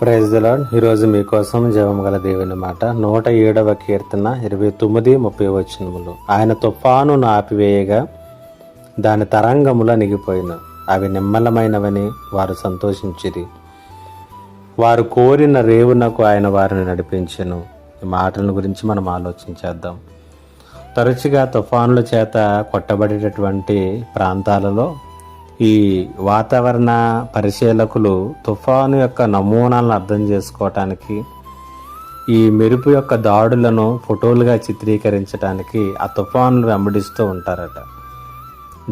Praise lord ఈరోజు మీకోసం జీవం గల దేవుని మాట. నూట ఏడవ కీర్తన ఇరవై తొమ్మిది ముప్పై వచనములు. ఆయన తుఫానును ఆపివేయగా దాని తరంగముల నిగిపోయిన. అవి నిమ్మలమైనవని వారు సంతోషించిరి. వారు కోరిన రేవునకు ఆయన వారిని నడిపించను. ఈ మాటల గురించి మనం ఆలోచించేద్దాం తరచుగా తుఫానుల చేత కొట్టబడేటటువంటి ప్రాంతాలలో ఈ వాతావరణ పరిశీలకులు తుఫాను యొక్క నమూనాలను అర్థం చేసుకోవటానికి ఈ మెరుపు యొక్క దాడులను ఫోటోలుగా చిత్రీకరించడానికి ఆ తుఫాను వెంబడిస్తూ ఉంటారట.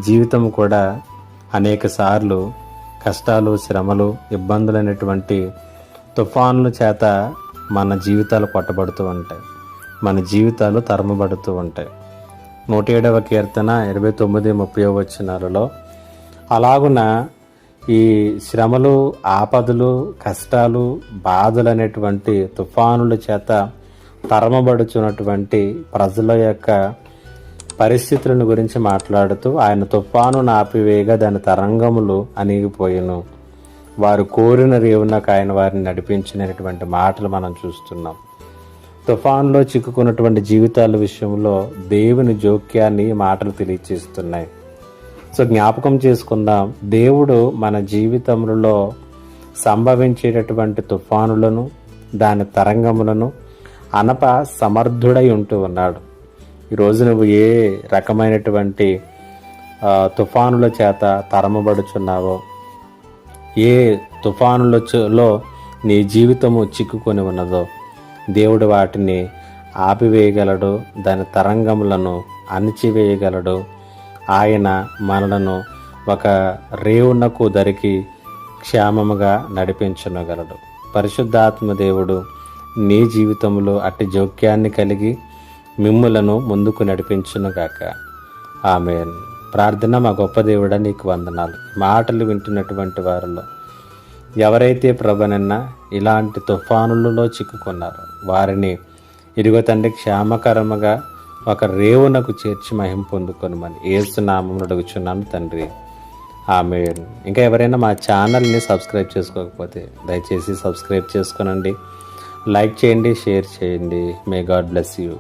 జీవితం కూడా అనేక సార్లు కష్టాలు శ్రమలు ఇబ్బందులు అనేటువంటి తుఫానుల చేత మన జీవితాలు కొట్టబడుతూ ఉంటాయి. మన జీవితాలు తరమబడుతూ ఉంటాయి. నూట ఏడవ కీర్తన ఇరవై తొమ్మిది ముప్పై వచ్చినాలలో అలాగున ఈ శ్రమలు ఆపదలు కష్టాలు బాధలు అనేటువంటి తుఫానుల చేత తరమబడుచున్నటువంటి ప్రజల యొక్క పరిస్థితులను గురించి మాట్లాడుతూ ఆయన తుఫాను ఆపివేయగా దాని తరంగములు అణిగిపోయాను. వారు కోరిన రేవునకు ఆయన వారిని నడిపించినటువంటి మాటలు మనం చూస్తున్నాం. తుఫాన్లో చిక్కుకున్నటువంటి జీవితాల విషయంలో దేవుని జోక్యాన్ని మాటలు తెలియచేస్తున్నాయి. సో జ్ఞాపకం చేసుకుందాం. దేవుడు మన జీవితములలో సంభవించేటటువంటి తుఫానులను దాని తరంగములను అనప సమర్థుడై ఉంటూ ఉన్నాడు. ఈరోజు నువ్వు ఏ రకమైనటువంటి తుఫానుల చేత తరమబడుచున్నావో ఏ తుఫానులలో నీ జీవితము చిక్కుకొని ఉన్నదో దేవుడు వాటిని ఆపివేయగలడు దాని తరంగములను అణిచివేయగలడు ఆయన మనలను ఒక రేవునకు దరికి క్షేమముగా నడిపించగలడు పరిశుద్ధాత్మ దేవుడు నీ జీవితంలో అట్టి జోక్యాన్ని కలిగి మిమ్ములను ముందుకు నడిపించునుగాక. ఆమె ప్రార్థన మా గొప్ప దేవుడా నీకు వందనాలు. మాటలు వింటున్నటువంటి వారిలో ఎవరైతే ప్రభనన్న ఇలాంటి తుఫానులలో చిక్కుకున్నారో వారిని ఇదిగో తండ్రి క్షేమకరముగా ఒక రేవునకు చేర్చి మహిం పొందుకొనమని ఏసునామం అడుగుచున్నాను తండ్రి. ఆమె ఇంకా ఎవరైనా మా ఛానల్ని సబ్స్క్రైబ్ చేసుకోకపోతే దయచేసి సబ్స్క్రైబ్ చేసుకోనండి. లైక్ చేయండి షేర్ చేయండి. May God bless you